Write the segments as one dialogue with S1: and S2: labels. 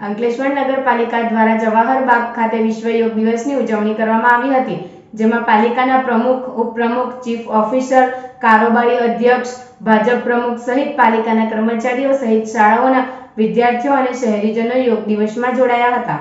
S1: અંકલેશ્વર નગરપાલિકા દ્વારા જવાહર બાગ ખાતે વિશ્વ યોગ દિવસની ઉજવણી કરવામાં આવી હતી, જેમાં પાલિકાના પ્રમુખ, ઉપપ્રમુખ, ચીફ ઓફિસર, કારોબારી અધ્યક્ષ, ભાજપ પ્રમુખ સહિત પાલિકાના કર્મચારીઓ સહિત શાળાઓના વિદ્યાર્થીઓ અને શહેરીજનો યોગ દિવસમાં જોડાયા હતા.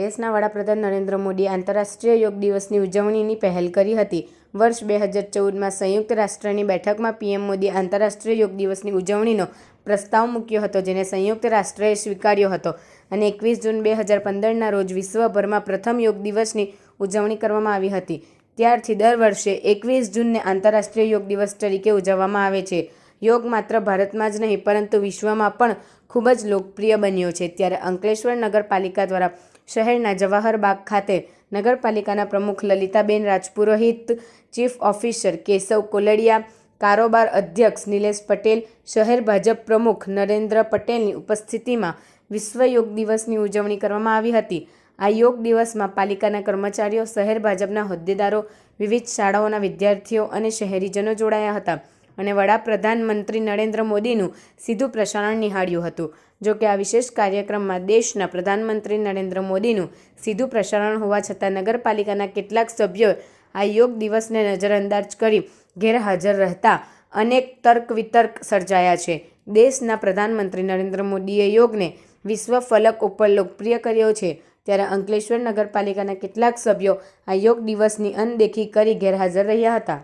S1: દેશના વડાપ્રધાન નરેન્દ્ર મોદીએ આંતરરાષ્ટ્રીય યોગ દિવસની ઉજવણીની પહેલ કરી હતી. વર્ષ બે હજાર ચૌદમાં સંયુક્ત રાષ્ટ્રની બેઠકમાં પીએમ મોદીએ આંતરરાષ્ટ્રીય યોગ દિવસની ઉજવણીનો પ્રસ્તાવ મૂક્યો હતો, જેને સંયુક્ત રાષ્ટ્રએ સ્વીકાર્યો હતો. અને એકવીસ જૂન બે હજાર પંદરના રોજ વિશ્વભરમાં પ્રથમ યોગ દિવસની ઉજવણી કરવામાં આવી હતી. ત્યારથી દર વર્ષે એકવીસ જૂનને આંતરરાષ્ટ્રીય યોગ દિવસ તરીકે ઉજવવામાં આવે છે. યોગ માત્ર ભારતમાં જ નહીં, પરંતુ વિશ્વમાં પણ ખૂબ જ લોકપ્રિય બન્યો છે. ત્યારે અંકલેશ્વર નગરપાલિકા દ્વારા શહેરના જવાહરબાગ ખાતે નગરપાલિકાના પ્રમુખ લલિતાબેન રાજપુરોહિત, ચીફ ઓફિસર કેશવ કોલડિયા, કારોબાર અધ્યક્ષ નિલેશ પટેલ, શહેર ભાજપ પ્રમુખ નરેન્દ્ર પટેલની ઉપસ્થિતિમાં વિશ્વ યોગ દિવસની ઉજવણી કરવામાં આવી હતી. આ યોગ દિવસમાં પાલિકાના કર્મચારીઓ, શહેર ભાજપના હોદ્દેદારો, વિવિધ શાળાઓના વિદ્યાર્થીઓ અને શહેરીજનો જોડાયા હતા. અને વડાપ્રધાન મંત્રી નરેન્દ્ર મોદીનું સીધું પ્રસારણ નિહાળ્યું હતું. જો કે આ વિશેષ કાર્યક્રમમાં દેશના પ્રધાનમંત્રી નરેન્દ્ર મોદીનું સીધું પ્રસારણ હોવા છતાં નગરપાલિકાના કેટલાક સભ્યોએ આ યોગ દિવસને નજરઅંદાજ કરી ગેરહાજર રહેતા અનેક તર્ક વિતર્ક સર્જાયા છે. દેશના પ્રધાનમંત્રી નરેન્દ્ર મોદીએ યોગને વિશ્વ ફલક ઉપર લોકપ્રિય કર્યો છે. ત્યારે અંકલેશ્વર નગરપાલિકાના કેટલાક સભ્યો આ યોગ દિવસની અનદેખી કરી ગેરહાજર રહ્યા હતા.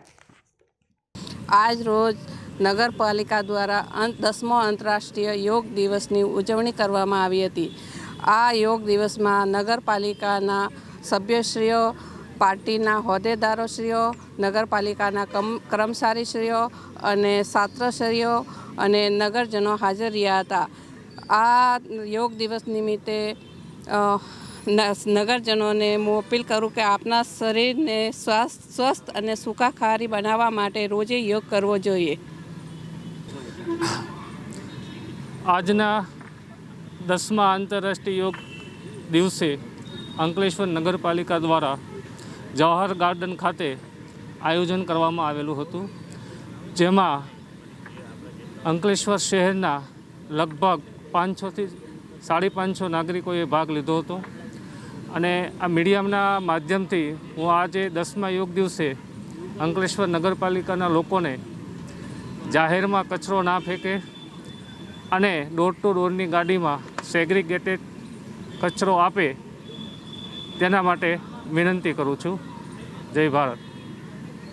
S2: આજ રોજ નગરપાલિકા દ્વારા દસમો આંતરરાષ્ટ્રીય યોગ દિવસની ઉજવણી કરવામાં આવી હતી. આ યોગ દિવસમાં નગરપાલિકાના સભ્યશ્રીઓ, પાર્ટીના હોદ્દેદારોશ્રીઓ, નગરપાલિકાના કમ, કર્મચારીશ્રીઓ અને છાત્રશ્રીઓ અને નગરજનો હાજર રહ્યા હતા. આ યોગ દિવસ નિમિત્તે નગરજનોને હું અપીલ કરું કે આપના શરીરને સ્વાસ્થ, સ્વસ્થ અને સુખાકારી બનાવવા માટે રોજે યોગ કરવો જોઈએ.
S3: આજના દસમા આંતરરાષ્ટ્રીય યોગ દિવસે અંકલેશ્વર નગરપાલિકા દ્વારા જવાહર ગાર્ડન ખાતે આયોજન કરવામાં આવેલું હતું. જેમાં અંકલેશ્વર શહેરના લગભગ પાંચસોથી સાડી પાંચસો નાગરિકોએ ભાગ લીધો હતો. અને આ મીડિયાના માધ્યમથી હું આજે દસમા યોગ દિવસે અંકલેશ્વર નગરપાલિકાના લોકોને જાહેરમાં કચરો ના ફેંકે અને ડોર ટુ ડોરની ગાડીમાં સેગ્રીગેટેડ કચરો આપે તેના માટે વિનંતી કરું છું. જય ભારત.